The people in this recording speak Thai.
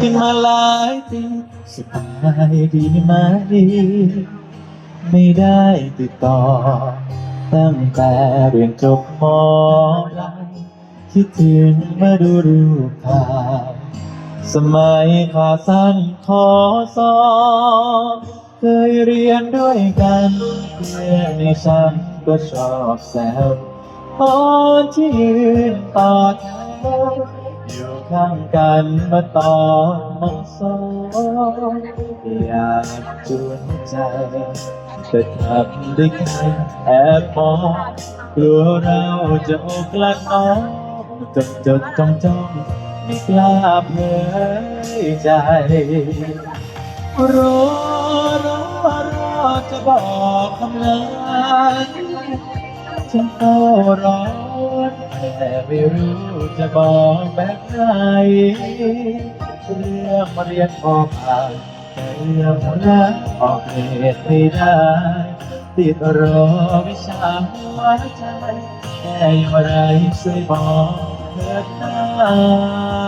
กันมาหลายปีสบายดีไหมไม่ได้ติดต่อ ตั้งแต่เรียนจบมปลายคิดถึงมาดูรูปถ่ายสมัยขาสั้นขอสอบเคยเรียนด้วยกันเพื่อนในชั้นก็ชอบแซวตอนที่ยืนต่อแถว ข้างกันมาตอนมสองอยากจวนใจแต่ทำได้แค่แอบมองกลัวเราจะอกลักน้องจดจดจ้องจ้องไม่กล้าเผยใจ รอรอรอจะบอกคำลา ฉันเฝ้ารอแต่ไม่รู้จะบอกแบบไหนเรื่องมาเรียนพอผ่านแต่เรื่องหัวหน้าออกเรทไม่ได้ ติดรอวิชาหัวใจแค่อย่างไรช่วยบอกเถิดนะ